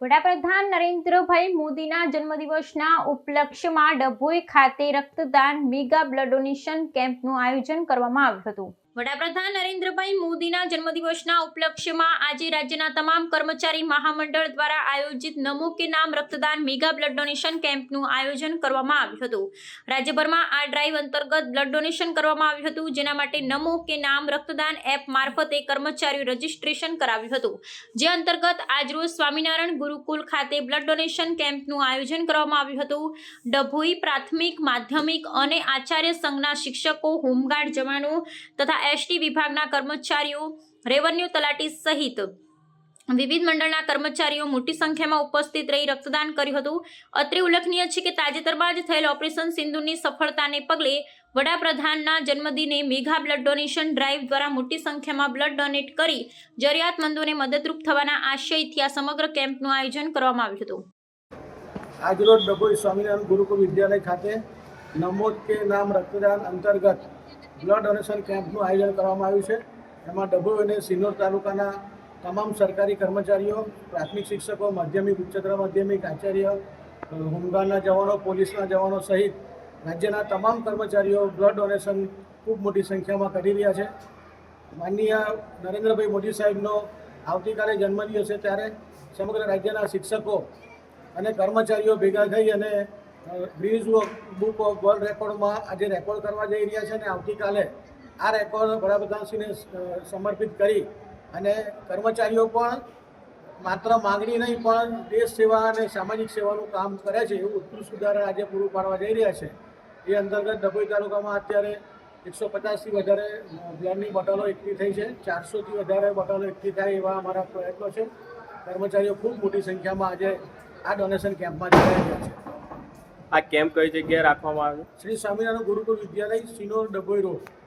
વડાપ્રધાન નરેન્દ્રભાઈ મોદીના જન્મદિવસના ઉપલક્ષ્યમાં ડભોઈ ખાતે રક્તદાન મેગા બ્લડ ડોનેશન કેમ્પનું આયોજન કરવામાં આવ્યું હતું. વડાપ્રધાન નરેન્દ્રભાઈ મોદીના જન્મદિવસના ઉપલક્ષ્યમાં આજે રાજ્યના તમામ કર્મચારી મહામંડળ દ્વારા આયોજિત નમો કે નામ રક્તદાન મેગા બ્લડ ડોનેશન કેમ્પનું આયોજન કરવામાં આવ્યું હતું. રાજ્યભરમાં આ ડ્રાઈવ અંતર્ગત બ્લડ ડોનેશન કરવામાં આવ્યું હતું, જેના માટે નમો કે નામ રક્તદાન એપ મારફતે કર્મચારીઓ રજીસ્ટ્રેશન કરાવ્યું હતું. જે અંતર્ગત આજરોજ સ્વામિનારાયણ ગુરુકુલ ખાતે બ્લડ ડોનેશન કેમ્પનું આયોજન કરવામાં આવ્યું હતું. ડભોઈ પ્રાથમિક, માધ્યમિક અને આચાર્ય સંઘના શિક્ષકો, હોમગાર્ડ જવાનો તથા એસટી વિભાગના કર્મચારીઓ રેવન્યુ તલાટી સહિત વિવિધ મંડળના કર્મચારીઓ મોટી સંખ્યામાં ઉપસ્થિત રહી રક્તદાન કર્યું હતું. અત્રે ઉલ્લેખનીય છે કે તાજેતરમાં જ થયેલ ઓપરેશન સિંધુની સફળતાને પગલે વડાપ્રધાનના જન્મદિને મેઘા બ્લડ ડોનેશન ડ્રાઈવ દ્વારા મોટી સંખ્યામાં બ્લડ ડોનેટ કરી જરૂરિયાતમંદોને મદદરૂપ થવાના આશયથી આ સમગ્ર કેમ્પનું આયોજન કરવામાં આવ્યું હતું. આજરોજ ડભોઈ સ્વામિનારાયણ ગુરુકુળ વિદ્યાલય ખાતે નમોદ કે નામ રક્તદાન અંતર્ગત બ્લડ ડોનેશન કેમ્પનું આયોજન કરવામાં આવ્યું છે. એમાં ડભોઈ અને સિનોર તાલુકાના તમામ સરકારી કર્મચારીઓ, પ્રાથમિક શિક્ષકો, માધ્યમિક ઉચ્ચતર માધ્યમિક, આચાર્ય હોમગાર્ડના જવાનો, પોલીસના જવાનો સહિત રાજ્યના તમામ કર્મચારીઓ બ્લડ ડોનેશન ખૂબ મોટી સંખ્યામાં કરી રહ્યા છે. માનનીય નરેન્દ્રભાઈ મોદી સાહેબનો આવતીકાલે જન્મદિવસ છે ત્યારે સમગ્ર રાજ્યના શિક્ષકો અને કર્મચારીઓ ભેગા થઈ અને ગ્રીઝ બુક ઓફ વર્લ્ડ રેકોર્ડમાં આજે રેકોર્ડ કરવા જઈ રહ્યા છે અને આવતીકાલે આ રેકોર્ડ વડાપ્રધાનશ્રીને સમર્પિત કરી અને કર્મચારીઓ પણ માત્ર માગણી નહીં, પણ દેશ સેવા અને સામાજિક સેવાનું કામ કરે છે એવું ઉત્કૃષ્ટ ઉદાહરણ આજે પૂરું પાડવા જઈ રહ્યા છે. એ અંતર્ગત ડભોઈ તાલુકામાં અત્યારે એકસો પચાસથી વધારે બ્લડની બોટલો એકઠી થઈ છે. ચારસોથી વધારે બોટલો એકઠી થાય એવા અમારા પ્રયત્નો છે. કર્મચારીઓ ખૂબ મોટી સંખ્યામાં આજે આ ડોનેશન કેમ્પમાં જોડાઈ રહ્યા છે. આ કેમ્પ કઈ જગ્યાએ રાખવામાં આવ્યો? શ્રી સ્વામિનારાયણ ગુરુકુળ વિદ્યાલય સિનોર ડભોઈ રોડ.